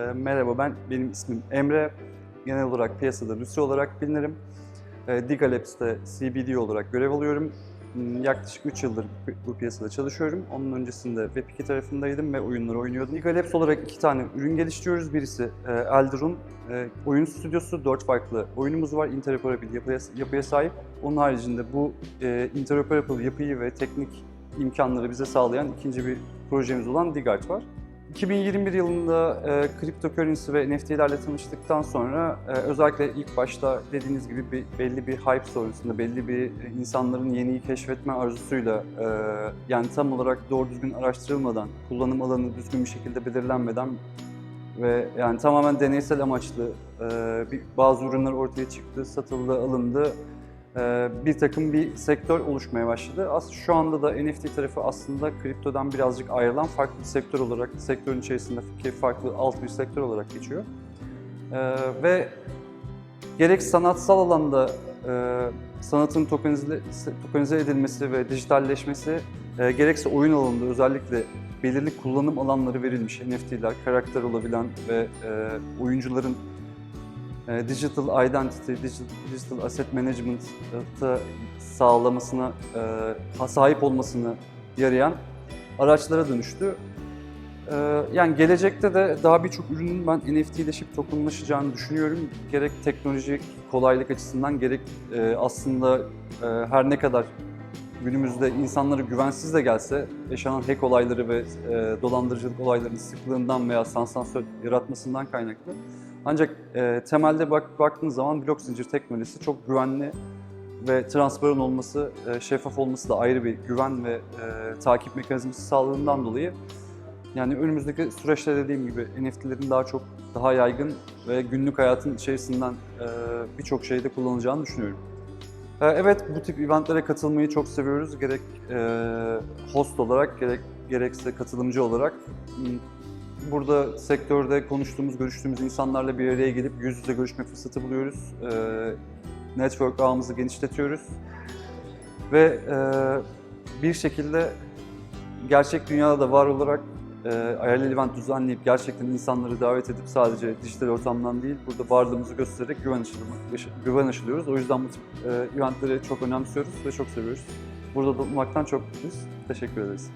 Ee, Merhaba ben, benim ismim Emre. Genel olarak piyasada Lucy olarak bilinirim. Ee, Diga Labs'te CBD olarak görev alıyorum. Hmm, Yaklaşık 3 yıldır bu- piyasada çalışıyorum. Onun öncesinde Web2 tarafındaydım ve oyunları oynuyordum. Diga olarak iki tane ürün geliştiriyoruz. Birisi e, Elderun e, oyun stüdyosu. Dört farklı oyunumuz var. Interoperable yapıya, yapıya sahip. Onun haricinde bu e, interoperable yapıyı ve teknik imkanları bize sağlayan ikinci bir projemiz olan Digart var. 2021 yılında e, cryptocurrency ve NFT'lerle tanıştıktan sonra e, özellikle ilk başta dediğiniz gibi bir, belli bir hype sonrasında belli bir insanların yeniyi keşfetme arzusuyla e, yani tam olarak doğru düzgün araştırılmadan, kullanım alanı düzgün bir şekilde belirlenmeden ve yani tamamen deneysel amaçlı e, bir, bazı ürünler ortaya çıktı, satıldı, alındı. E, bir takım bir sektör oluşmaya başladı. As şu anda da NFT tarafı aslında kriptodan birazcık ayrılan farklı bir sektör olarak, sektörün içerisindeki farklı alt bir sektör olarak geçiyor. E, ve gerek sanatsal alanda e, sanatın tokenize, tokenize edilmesi ve dijitalleşmesi, e, gerekse oyun alanında özellikle belirli kullanım alanları verilmiş NFT'ler, karakter olabilen ve e, oyuncuların digital identity, digital, digital asset management'ı sağlamasına, e, sahip olmasını yarayan araçlara dönüştü. E, yani gelecekte de daha birçok ürünün ben NFT'leşip tokenlaşacağını düşünüyorum. Gerek teknolojik kolaylık açısından gerek e, aslında e, her ne kadar günümüzde insanları güvensiz de gelse yaşanan hack olayları ve e, dolandırıcılık olaylarının sıklığından veya sansasyon yaratmasından kaynaklı. Ancak e, temelde bak, baktığınız zaman blok zincir teknolojisi çok güvenli ve transparan olması, e, şeffaf olması da ayrı bir güven ve e, takip mekanizması sağladığından dolayı yani önümüzdeki süreçte dediğim gibi NFT'lerin daha çok daha yaygın ve günlük hayatın içerisinden e, birçok şeyde kullanılacağını düşünüyorum. E, Evet, bu tip eventlere katılmayı çok seviyoruz. Gerek e, host olarak, gerek gerekse katılımcı olarak. Burada sektörde konuştuğumuz, görüştüğümüz insanlarla bir araya gelip yüz yüze görüşme fırsatı buluyoruz. E, network ağımızı genişletiyoruz. Ve e, bir şekilde gerçek dünyada da var olarak e, IRL event düzenleyip gerçekten insanları davet edip sadece dijital ortamdan değil, burada varlığımızı göstererek güven, aşılama, güven aşılıyoruz. O yüzden bu tip e, eventleri çok önemsiyoruz ve çok seviyoruz. Burada bulunmaktan çok mutluyuz. Teşekkür ederiz.